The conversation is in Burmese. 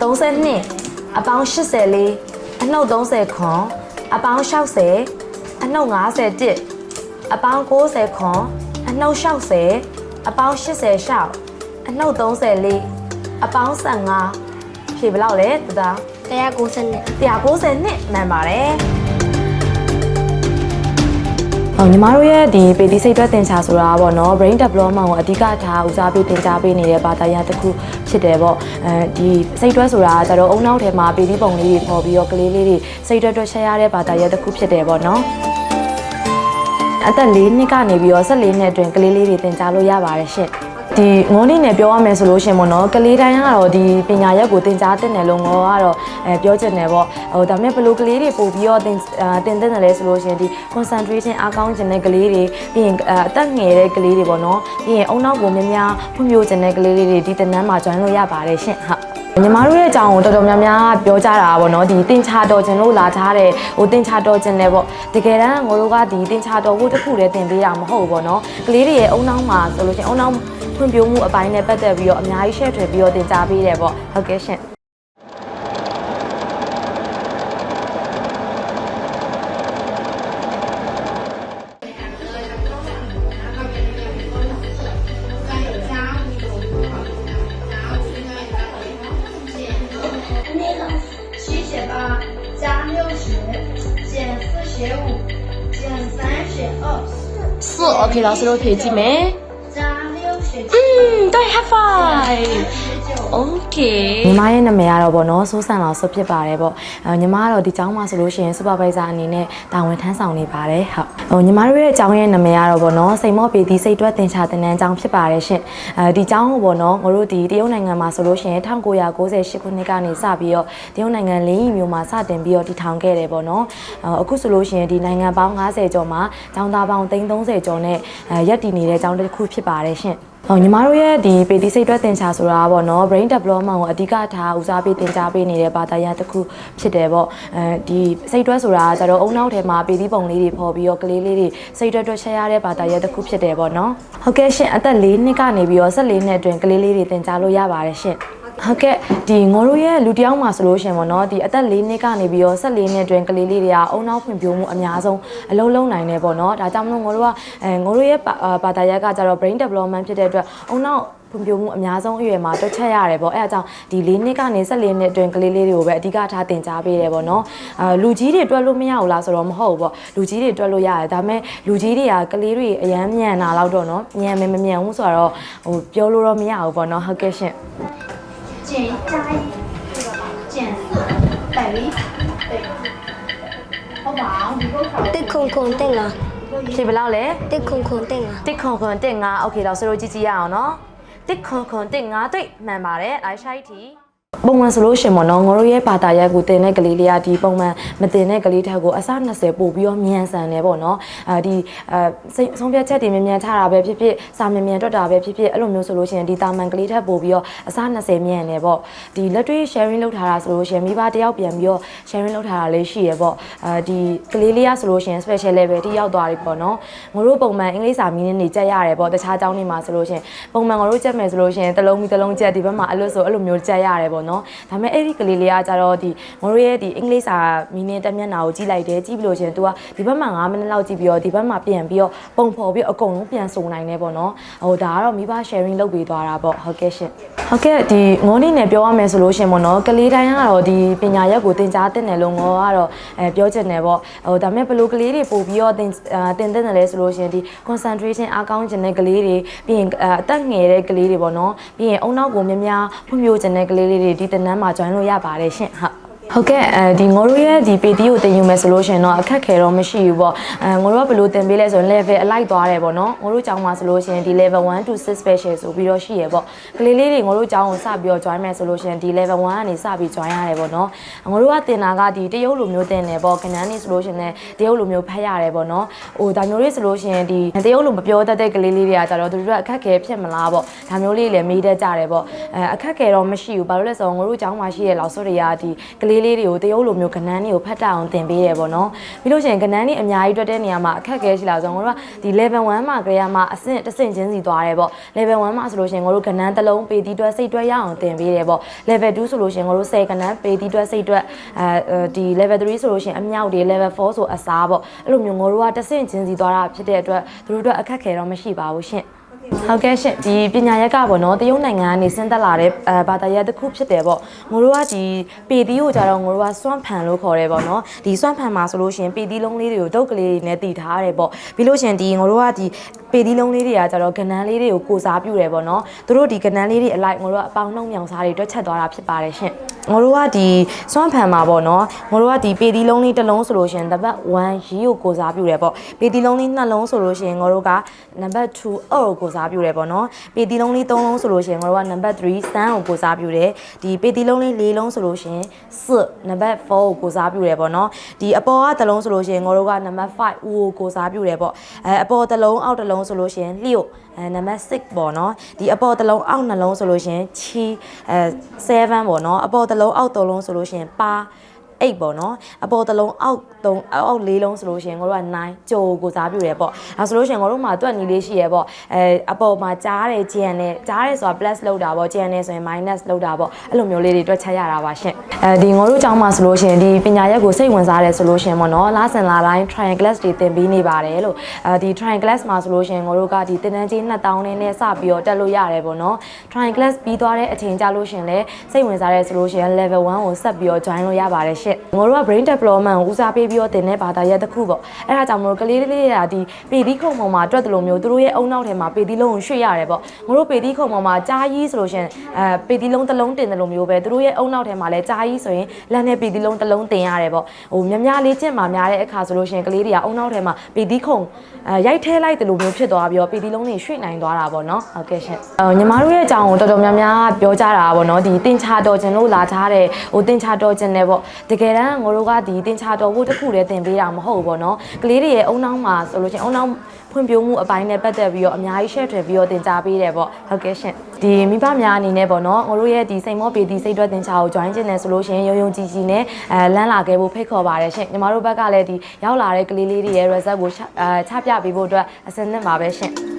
32အပေါင်း84အနှုတ်30ခွန်အပေါင်း60အနှုတ်51အပေါင်း90ခွန်အနှုတ်60အပေါင်း86အနှုတ်34အပေါင်း15ဖြေဘယ်လောက်လဲတသား190နဲ့190နှစ်မှန်ပါတယ် ဟောညီမတို့ရဲ့ဒီပေတီစိတ်တွက်သင်ချာဆိုတာပေါ့နော် brain development ကိုအဓိကထားဦးစားပေးသင်ကြားပေးနေတဲ့ဘာသာရပ်တစ်ခုဖြစ်တယ်ပေါ့အဲဒီစိတ်တွက်ဆိုတာကကျတော့အုံနောက်ထဲမှာပေတီပုံလေးတွေပေါ်ပြီးတော့ကလေးလေးတွေစိတ်တွက်တွက်ချက်ရတဲ့ဘာသာရပ်တစ်ခုဖြစ်တယ်ပေါ့နော်အသက်၄နှစ်ကနေပြီးတော့၁၄နှစ်အတွင်းကလေးလေးတွေသင်ကြားလို့ရပါတယ်ရှင့် ဒီငိုးနေနဲ့ပြောရမယ်ဆိုလို့ရှင်ပေါ့နော်ကလေးတိုင်းကတော့ဒီပညာရက်ကိုသင်ကြားတင်တယ်လို့ငေါကတော့အဲပြောချင်တယ်ပေါ့ဟိုဒါပေမဲ့ဘလို့ကလေးတွေပို့ပြီးတော့သင်အာသင်တဲ့တယ်လဲဆိုလို့ရှင်ဒီ concentration အားကောင်းခြင်းတဲ့ကလေးတွေပြီးရင်အအသက်ငယ်တဲ့ကလေးတွေပေါ့နော်ပြီးရင်အုံနောက်ကိုများများဖွံ့ဖြိုးခြင်းတဲ့ကလေးလေးတွေဒီတင်နန်းမှာ join လို့ရပါတယ်ရှင်ဟုတ် ညီမတို့ရဲ့အကြောင်းကိုတော်တော်များများပြောကြတာပေါ့နော်ဒီတင်ချာတော်ခြင်းလို့လာထားတဲ့ဟိုတင်ချာတော်ခြင်းလည်းပေါ့တကယ်တမ်းငိုတို့ကဒီတင်ချာတော်ဖို့တစ်ခုတည်းတင်ပေးတာမဟုတ်ဘူးပေါ့နော်ကလေးတွေရဲ့အုံနောက်မှာဆိုလို့ရှိရင်အုံနောက်ဖွံ့ဖြိုးမှုအပိုင်းနဲ့ပတ်သက်ပြီးတော့အများကြီး share ထွေပြီးတော့တင် जा ပေးတယ်ပေါ့ဟုတ်ကဲ့ရှင် 那个七写八加六十减四写五减三写二。四 OK 老师都可以记没？加六写七。嗯对 high five Okay ညီမရဲ့နာမည်ကတော့ဗောနော်စိုးစံတော်ဆွဖြစ်ပါတယ်ဗောအဲညီမကတော့ဒီကျောင်းမှာဆိုလို့ရှိရင် supervisor အနေနဲ့တာဝန်ထမ်းဆောင်နေပါတယ်ဟုတ်ဟိုညီမတို့ရဲ့ကျောင်းရဲ့နာမည်ကတော့ဗောနော်စိန်မော့ပေတီစိတ်တွက်သင်ချာတင်နန်းကျောင်းဖြစ်ပါတယ်ရှင်အဲဒီကျောင်းကိုဗောနော်ငါတို့ဒီတရုတ်နိုင်ငံမှာဆိုလို့ရှိရင်1998ခုနှစ်ကနေစပြီးတော့တရုတ်နိုင်ငံလင်းရီမျိုးမှာစတင်ပြီးတော့တည်ထောင်ခဲ့တယ်ဗောနော်အဲအခုဆိုလို့ရှိရင်ဒီနိုင်ငံပေါင်း90ကျော်မှာကျောင်းသားပေါင်း330ကျော်နဲ့အဲရပ်တည်နေတဲ့ကျောင်းတစ်ခုဖြစ်ပါတယ်ရှင် ဟောညီမတို့ရဲ့ဒီပေတီစိတ်တွက်သင်ချာဆိုတာပေါ့နော် brain development ကိုအဓိကထားဦးစားပေးသင်ကြားပေးနေတဲ့ဘာသာရပ်တစ်ခုဖြစ်တယ်ပေါ့အဲဒီစိတ်တွက်ဆိုတာကကျတော့အုံနောက်ထဲမှာပေတီပုံလေးတွေပေါ်ပြီးတော့ကလေးလေးတွေစိတ်တွက်တွက်ချက်ရတဲ့ဘာသာရပ်တစ်ခုဖြစ်တယ်ပေါ့နော်ဟုတ်ကဲ့ရှင်အသက်၄နှစ်ကနေပြီးတော့၁၄နှစ်အတွင်းကလေးလေးတွေသင်ကြားလို့ရပါတယ်ရှင် ဟုတ်ကဲ့ဒီငိုတို့ရဲ့လူတစ်ယောက်မှာဆိုလို့ရှင်ပေါ့နော်ဒီအသက်၄နှစ်ကနေပြီးတော့၁၄နှစ်အတွင်းကလေးလေးတွေကအုံနောက်ဖွံ့ဖြိုးမှုအများဆုံးအလုံးလုံးနိုင်တယ်ပေါ့နော်ဒါကြောင့်မလို့ငိုတို့ကအဲငိုတို့ရဲ့ဘာဘာသာရပ်ကကျတော့ brain development ဖြစ်တဲ့အတွက်အုံနောက်ဖွံ့ဖြိုးမှုအများဆုံးအရွယ်မှာတွက်ချက်ရတယ်ပေါ့အဲအကြောင်းဒီ၄နှစ်ကနေ၁၄နှစ်အတွင်းကလေးလေးတွေကိုပဲအဓိကထားသင်ကြားပေးတယ်ပေါ့နော်အာလူကြီးတွေတွက်လို့မရဘူးလားဆိုတော့မဟုတ်ဘူးပေါ့လူကြီးတွေတွက်လို့ရတယ်ဒါပေမဲ့လူကြီးတွေကကလေးတွေအရန်မြန်တာတော့တော့နော်မြန်မယ်မမြန်ဘူးဆိုတော့ဟိုပြောလို့တော့မရဘူးပေါ့နော်ဟုတ်ကဲ့ရှင် 减一加一减四等于对好吧你给我考 တစ်ခုံခုံတက်ငါ ဖြေဘယ်လောက်လဲ တစ်ခုံခုံတက်ငါ တစ်ခွန်ခွန်တစ်ငါโอเคတော့ဆိုလို့ကြည့်ကြည့်ရအောင်နော်တစ်ခွန်ခွန်တစ်ငါတွေ့မှန်ပါတယ်လိုက်ရှိုက်တီ ပုံမှန်ဆိုလို့ရှင်ပေါ့နော်ငါတို့ရဲ့ဘာသာရပ်ကိုတင်တဲ့ကလေးလေးကဒီပုံမှန်မတင်တဲ့ကလေးထက်ကိုအစ20ပို့ပြီးတော့မြန်ဆန်တယ်ပေါ့နော်အဲဒီအဲစိတ်ဆုံးဖြတ်ချက်တွေမြန်မြန်ချတာပဲဖြစ်ဖြစ်စာမြန်မြန်တွက်တာပဲဖြစ်ဖြစ်အဲ့လိုမျိုးဆိုလို့ရှင်ဒီတာမန်ကလေးထက်ပို့ပြီးတော့အစ20မြန်တယ်ပေါ့ဒီလက်တွေ့ sharing လုပ်ထားတာဆိုလို့ရှင်မိဘတယောက်ပြန်ပြီးတော့ sharing လုပ်ထားတာလေးရှိရပေါ့အဲဒီကလေးလေးကဆိုလို့ရှင် special level တိရောက်သွားပြီပေါ့နော်ငါတို့ပုံမှန်အင်္ဂလိပ်စာမင်းနေကြက်ရတယ်ပေါ့တခြားကျောင်းတွေမှာဆိုလို့ရှင်ပုံမှန်ငါတို့ကြက်မယ်ဆိုလို့ရှင်တစ်လုံးပြီးတစ်လုံးကြက်ဒီဘက်မှာအဲ့လိုဆိုအဲ့လိုမျိုးကြက်ရတယ်ပေါ့နော်ဒါပေမဲ့အဲ့ဒီကလေးလေးကကြတော့ဒီငါတို့ရဲ့ဒီအင်္ဂလိပ်စာမင်းနေတက်မျက်နှာကိုကြည့်လိုက်တယ်ကြည့်ပြီးလို့ရှင် तू ကဒီဘက်မှာ9မိနစ်လောက်ကြည့်ပြီးတော့ဒီဘက်မှာပြန်ပြီးတော့ပုံဖော်ပြီးအကုန်လုံးပြန်စုံနိုင်တယ်ပေါ့နော်ဟိုဒါကတော့မိဘ sharing လုပ်ပေးသွားတာပေါ့ဟုတ်ကဲ့ရှင်ဟုတ်ကဲ့ဒီငေါနေနဲ့ပြောရမယ်ဆိုလို့ရှင်ပေါ့နော်ကလေးတိုင်းကတော့ဒီပညာရက်ကိုသင်ကြားတင်တယ်လို့ငေါကတော့အဲပြောချင်တယ်ပေါ့ဟိုဒါပေမဲ့ဘလို့ကလေးတွေပို့ပြီးတော့သင်အာသင်တဲ့တယ်လဲဆိုလို့ရှင်ဒီ concentration အားကောင်းခြင်းတဲ့ကလေးတွေပြီးရင်အသက်ငယ်တဲ့ကလေးတွေပေါ့နော်ပြီးရင်အုံနောက်ကိုများများဖွံ့ဖြိုးခြင်းတဲ့ကလေးလေးတွေဒီတင်နန်းမှာ join လို့ရပါတယ်ရှင်ဟုတ် ဟုတ်ကဲ့အဲဒီငိုတို့ရဲ့ဒီ PT ကိုတင်ယူမယ်ဆိုလို့ရှင်တော့အခက်ခဲတော့မရှိဘူးပေါ့အဲငိုတို့ကဘယ်လိုတင်ပေးလဲဆိုရင် level အလိုက်သွားတယ်ပေါ့နော်ငိုတို့ကျောင်းမှာဆိုလို့ရှင်ဒီ level 1 to 6 special ဆိုပြီးတော့ရှိရပေါ့ကလေးလေးတွေငိုတို့ကျောင်းကိုစပြီးတော့ join မယ်ဆိုလို့ရှင်ဒီ level 1ကနေစပြီး join ရတယ်ပေါ့နော်ငိုတို့ကတင်တာကဒီတရုတ်လိုမျိုးတင်တယ်ပေါ့ကနန်းနေဆိုလို့ရှင်လည်းတရုတ်လိုမျိုးဖတ်ရတယ်ပေါ့နော်ဟိုဒါမျိုးလေးဆိုလို့ရှင်ဒီတရုတ်လိုမပြောတတ်တဲ့ကလေးလေးတွေကကြတော့သူတို့ကအခက်ခဲဖြစ်မလားပေါ့ဒါမျိုးလေးလည်းမေးတတ်ကြတယ်ပေါ့အဲအခက်ခဲတော့မရှိဘူးဘာလို့လဲဆိုတော့ငိုတို့ကျောင်းမှာရှိတဲ့လောက်ဆိုတွေကဒီကလေးလေးလေးတွေကိုတရုပ်လိုမျိုးကနန်းတွေကိုဖတ်တတ်အောင်သင်ပေးတယ်ပေါ့နော်ပြီးလို့ရှိရင်ကနန်းတွေအများကြီးတွက်တဲ့နေရာမှာအခက်အခဲရှိလာဆိုတော့ငါတို့ကဒီ level 1မှာကြရမှာအဆင့်တစ်ဆင့်ချင်းစီသွားတယ်ပေါ့ level 1မှာဆိုလို့ရှိရင်ငါတို့ကနန်းတစ်လုံးပေတီးတွက်စိတ်တွက်ရအောင်သင်ပေးတယ်ပေါ့ level 2ဆိုလို့ရှိရင်ငါတို့10ကနန်းပေတီးတွက်စိတ်တွက်အဲဒီ level 3ဆိုလို့ရှိရင်အမြောက်တွေ level 4ဆိုအစားပေါ့အဲ့လိုမျိုးငါတို့ကတစ်ဆင့်ချင်းစီသွားတာဖြစ်တဲ့အတွက်သူတို့အတွက်အခက်အခဲတော့မရှိပါဘူးရှင့် ဟုတ်ကဲ့ရှင်ဒီပညာရက်ကပေါ့နော်တရုတ်နိုင်ငံကနေဆင်းသက်လာတဲ့အဲဘာသာရပ်တစ်ခုဖြစ်တယ်ပေါ့ငိုတို့ကဒီပေတီးကိုကြတော့ငိုတို့ကစွန့်ဖန်လို့ခေါ်တယ်ပေါ့နော်ဒီစွန့်ဖန်မှာဆိုလို့ရှရင်ပေတီးလုံးလေးတွေကိုဒုတ်ကလေးတွေနဲ့တည်ထားရတယ်ပေါ့ပြီးလို့ရှရင်ဒီငိုတို့ကဒီပေတီးလုံးလေးတွေကကြတော့ကနန်းလေးတွေကိုကိုစားပြုတယ်ပေါ့နော်သူတို့ဒီကနန်းလေးတွေအလိုက်ငိုတို့ကအပေါင်းနှုံမြောင်စားတွေတွက်ချက်သွားတာဖြစ်ပါတယ်ရှင်ငိုတို့ကဒီစွန့်ဖန်မှာပေါ့နော်ငိုတို့ကဒီပေတီးလုံးလေးတစ်လုံးဆိုလို့ရှရင်တပတ်1ရီကိုကိုစားပြုတယ်ပေါ့ပေတီးလုံးလေးနှလုံးဆိုလို့ရှရင်ငိုတို့ကနံပါတ်2အော်ကိုကိုစားပြုတယ်ပေါ့နော်ပေတီးလုံးလေး3လုံးဆိုလို့ရှရင်ငိုတို့ကနံပါတ်3စမ်းကိုကိုစားပြုတယ်ဒီပေတီးလုံးလေး4လုံးဆိုလို့ရှရင်4နံပါတ်4ကိုကိုစားပြုတယ်ပေါ့နော်ဒီအပေါ်ကတစ်လုံးဆိုလို့ရှရင်ငိုတို့ကနံပါတ်5ဦးကိုကိုစားပြုတယ်ပေါ့အဲအပေါ်တစ်လုံးအောက်တစ်လုံးဆိုလို့ရှရင်လျှို့အဲနံပါတ်6ပေါ့နော်ဒီအပေါ်တစ်လုံးအောက်နှလုံးဆိုလို့ရှရင်ချီအဲ7ပေါ့နော်အပေါ်တစ်လုံးအောက်တစ်လုံးဆိုလို့ရှရင်ပါ အိတ်ပေါ့နော်အပေါ်တစ်လုံးအောက်သုံးအောက်လေးလုံးဆိုလို့ရှိရင်ငါတို့က9ကြိုကိုစားပြုတယ်ပေါ့အဲဆိုလို့ရှိရင်ငါတို့မှာတွက်နီလေးရှိရပေါ့အဲအပေါ်မှာကြားတယ်ကြံတယ်ကြားတယ်ဆိုတာ plus လောက်တာပေါ့ကြံတယ်ဆိုရင် minus လောက်တာပေါ့အဲ့လိုမျိုးလေးတွေတွက်ချက်ရတာပါရှင့်အဲဒီငါတို့ကျောင်းမှာဆိုလို့ရှိရင်ဒီပညာရက်ကိုစိတ်ဝင်စားတယ်ဆိုလို့ရှိရင်ပေါ့နော်လားစင်လာတိုင်း triangle တွေသင်ပေးနေပါတယ်လို့အဲဒီ triangle မှာဆိုလို့ရှိရင်ငါတို့ကဒီတင်တန်းကြီး2000နဲ့နဲ့စပြီးတော့တက်လို့ရတယ်ပေါ့နော် triangle ပြီးသွားတဲ့အချိန်ကြလို့ရှိရင်လည်းစိတ်ဝင်စားတယ်ဆိုလို့ရှိရင် level 1ကိုဆက်ပြီးတော့ join လို့ရပါတယ်ရှင့်ငါတို့က brain development ကိုဦးစားပေးပြီးတော့သင်တဲ့ဘာသာရပ်တစ်ခုပေါ့အဲ့ဒါကြောင့်မလို့ကလေးလေးတွေကဒီပေသီးခုံပေါ်မှာတွက်တယ်လို့မျိုးသူတို့ရဲ့အုံနောက်ထဲမှာပေသီးလုံးကိုရွှေ့ရတယ်ပေါ့ငါတို့ပေသီးခုံပေါ်မှာကြားကြီးဆိုလို့ရှိရင်အဲပေသီးလုံးတစ်လုံးတင်တယ်လို့မျိုးပဲသူတို့ရဲ့အုံနောက်ထဲမှာလည်းကြားကြီးဆိုရင်လက်နဲ့ပေသီးလုံးတစ်လုံးတင်ရတယ်ပေါ့ဟိုများများလေးကျင့်မှာများတဲ့အခါဆိုလို့ရှိရင်ကလေးတွေကအုံနောက်ထဲမှာပေသီးခုံအဲရိုက်ထဲလိုက်တယ်လို့မျိုးဖြစ်သွားပြီးတော့ပေသီးလုံးတွေရွှေ့နိုင်သွားတာပေါ့နော်ဟုတ်ကဲ့ရှင်ဟိုညီမတို့ရဲ့အကြောင်းကိုတော်တော်များများပြောကြတာပေါ့နော်ဒီတင်ချာတော်ခြင်းလို့လာထားတဲ့ဟိုတင်ချာတော်ခြင်းနဲ့ပေါ့တကယ်တမ်းငါတို့ကဒီတင်ချာတော်ဖို့တစ်ခုတည်းတင်ပေးတာမဟုတ်ဘူးပေါ့နော်ကလေးတွေရဲ့အုံနောက်မှာဆိုလို့ချင်းအုံနောက်ဖွံ့ဖြိုးမှုအပိုင်းနဲ့ပတ်သက်ပြီးတော့အများကြီး share ထွေပြီးတော့တင် जा ပေးတယ်ပေါ့ဟုတ်ကဲ့ရှင်ဒီမိဘများအနေနဲ့ပေါ့နော်ငါတို့ရဲ့ဒီစိတ်မောပေတီစိတ်တွက်တင်ချာကို join ကျင်တယ်ဆိုလို့ရှိရင်ရုံရုံကြည်ကြည်နဲ့အဲလမ်းလာခဲ့ဖို့ဖိတ်ခေါ်ပါတယ်ရှင်ညီမတို့ဘက်ကလည်းဒီရောက်လာတဲ့ကလေးလေးတွေရဲ့ result ကိုချအဲချပြပေးဖို့အတွက်အစင်းနဲ့ပါပဲရှင်